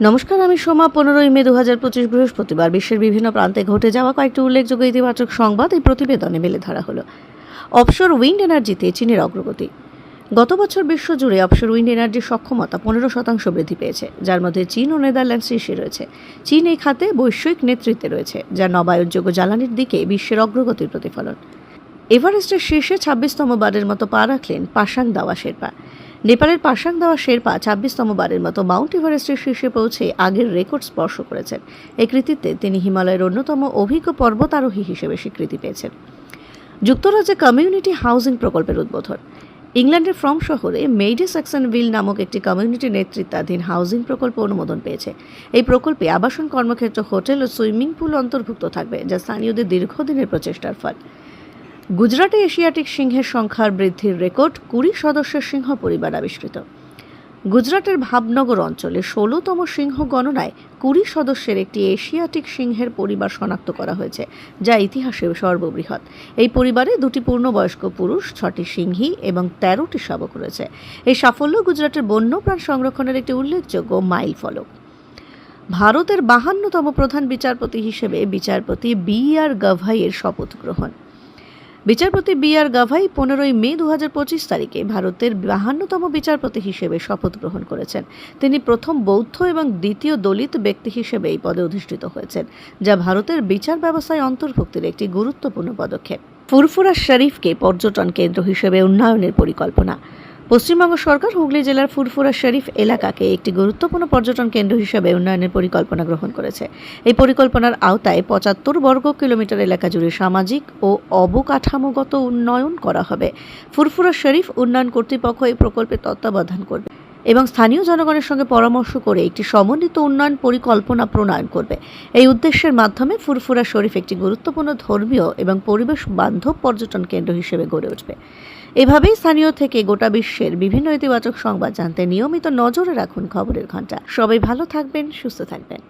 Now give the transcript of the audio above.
নমস্কার, আমি সোমা। পনেরোই মে দু হাজার পঁচিশ বৃহস্পতিবার বিশ্বের বিভিন্ন প্রান্তে ঘটে যাওয়া কয়েকটি উল্লেখযোগ্য ইতিবাচক সংবাদ এই প্রতিবেদনে মেলে ধরা হলো। অপসর উইন্ড এনার্জিতে চীনের অগ্রগতি। গত বছর বিশ্বজুড়ে অপসর উইন্ড এনার্জির সক্ষমতা পনেরো শতাংশ বৃদ্ধি পেয়েছে, যার মধ্যে চীন ও নেদারল্যান্ড শীর্ষে রয়েছে। চীন এই খাতে বৈশ্বিক নেতৃত্বে রয়েছে, যা নবায়নযোগ্য জ্বালানির দিকে বিশ্বের অগ্রগতির প্রতিফলন। এভারেস্টের শীর্ষে ছাব্বিশতম বারের মতো পা রাখলেন পাশাং দাওয়া শেরপা। নেপালের পাশাং দাওয়া শেরপা ছাব্বিশতম বারের মতো মাউন্ট এভারেস্টের শীর্ষে পৌঁছে আগের রেকর্ড স্পর্শ করেছেন। এই কৃতিত্বে তিনি হিমালয়ের অন্যতম অভিজ্ঞ পর্বতারোহী হিসেবে স্বীকৃতি পেয়েছেন। যুক্তরাজ্যে কমিউনিটি হাউজিং প্রকল্পের উদ্বোধন। ইংল্যান্ডের ফ্রম শহরে মেইডে সেকশনভিল নামক একটি কমিউনিটি নেতৃত্বাধীন হাউজিং প্রকল্প অনুমোদন পেয়েছে। এই প্রকল্পে আবাসন কর্মক্ষেত্র, হোটেল ও সুইমিং পুল অন্তর্ভুক্ত থাকবে, যা স্থানীয়দের দীর্ঘদিনের প্রচেষ্টার ফল। গুজরাটে এশিয়াটিক সিংহের সংখ্যার বৃদ্ধির রেকর্ড কুড়ি সদস্যের সিংহ পরিবার আবিষ্কৃত। গুজরাটের ভাবনগর অঞ্চলে ষোলোতম সিংহ গণনায় কুড়ি সদস্যের একটি এশিয়াটিক সিংহের পরিবার শনাক্ত করা হয়েছে, যা ইতিহাসে সর্ববৃহৎ। এই পরিবারে দুটি পূর্ণবয়স্ক পুরুষ, ছটি সিংহী এবং তেরোটি শাবক রয়েছে। এই সাফল্য গুজরাটের বন্যপ্রাণ সংরক্ষণের একটি উল্লেখযোগ্য মাইল ফলক ভারতের বাহান্নতম প্রধান বিচারপতি হিসেবে বিচারপতি বি আর গাভাইয়ের শপথ গ্রহণ। বিচারপতি বি আর গাভাই পনেরোই মে দু হাজার পঁচিশ তারিখে ভারতের বাহান্নতম বিচারপতি হিসেবে শপথ গ্রহণ করেছেন। তিনি প্রথম বৌদ্ধ এবং দ্বিতীয় দলিত ব্যক্তি হিসেবে এই পদে অধিষ্ঠিত হয়েছেন, যা ভারতের বিচার ব্যবস্থায় অন্তর্ভুক্তির একটি গুরুত্বপূর্ণ পদক্ষেপ। ফুরফুরা শরীফকে পর্যটন কেন্দ্র হিসেবে উন্নয়নের পরিকল্পনা। পশ্চিমবঙ্গ সরকার হুগলি জেলার ফুরফুরা শরীফ এলাকাকে একটি গুরুত্বপূর্ণ পর্যটন কেন্দ্র হিসেবে উন্নয়নের পরিকল্পনা গ্রহণ করেছে। এই পরিকল্পনার আওতায় পঁচাত্তর বর্গ কিলোমিটার এলাকা জুড়ে সামাজিক ও অবকাঠামোগত উন্নয়ন করা হবে। ফুরফুরা শরীফ উন্নয়ন কর্তৃপক্ষ এই প্রকল্পের তত্ত্বাবধান করবে এবং স্থানীয় জনগণের সঙ্গে পরামর্শ করে একটি সমন্বিত উন্নয়ন পরিকল্পনা প্রণয়ন করবে। এই উদ্দেশ্যের মাধ্যমে ফুরফুরা শরীফ একটি গুরুত্বপূর্ণ ধর্মীয় এবং পরিবেশ বান্ধব পর্যটন কেন্দ্র হিসেবে গড়ে উঠবে। এভাবেই স্থানীয় থেকে গোটা বিশ্বের বিভিন্ন ইতিবাচক সংবাদ জানতে নিয়মিত নজরে রাখুন খবরের ঘণ্টা সবাই ভালো থাকবেন, সুস্থ থাকবেন।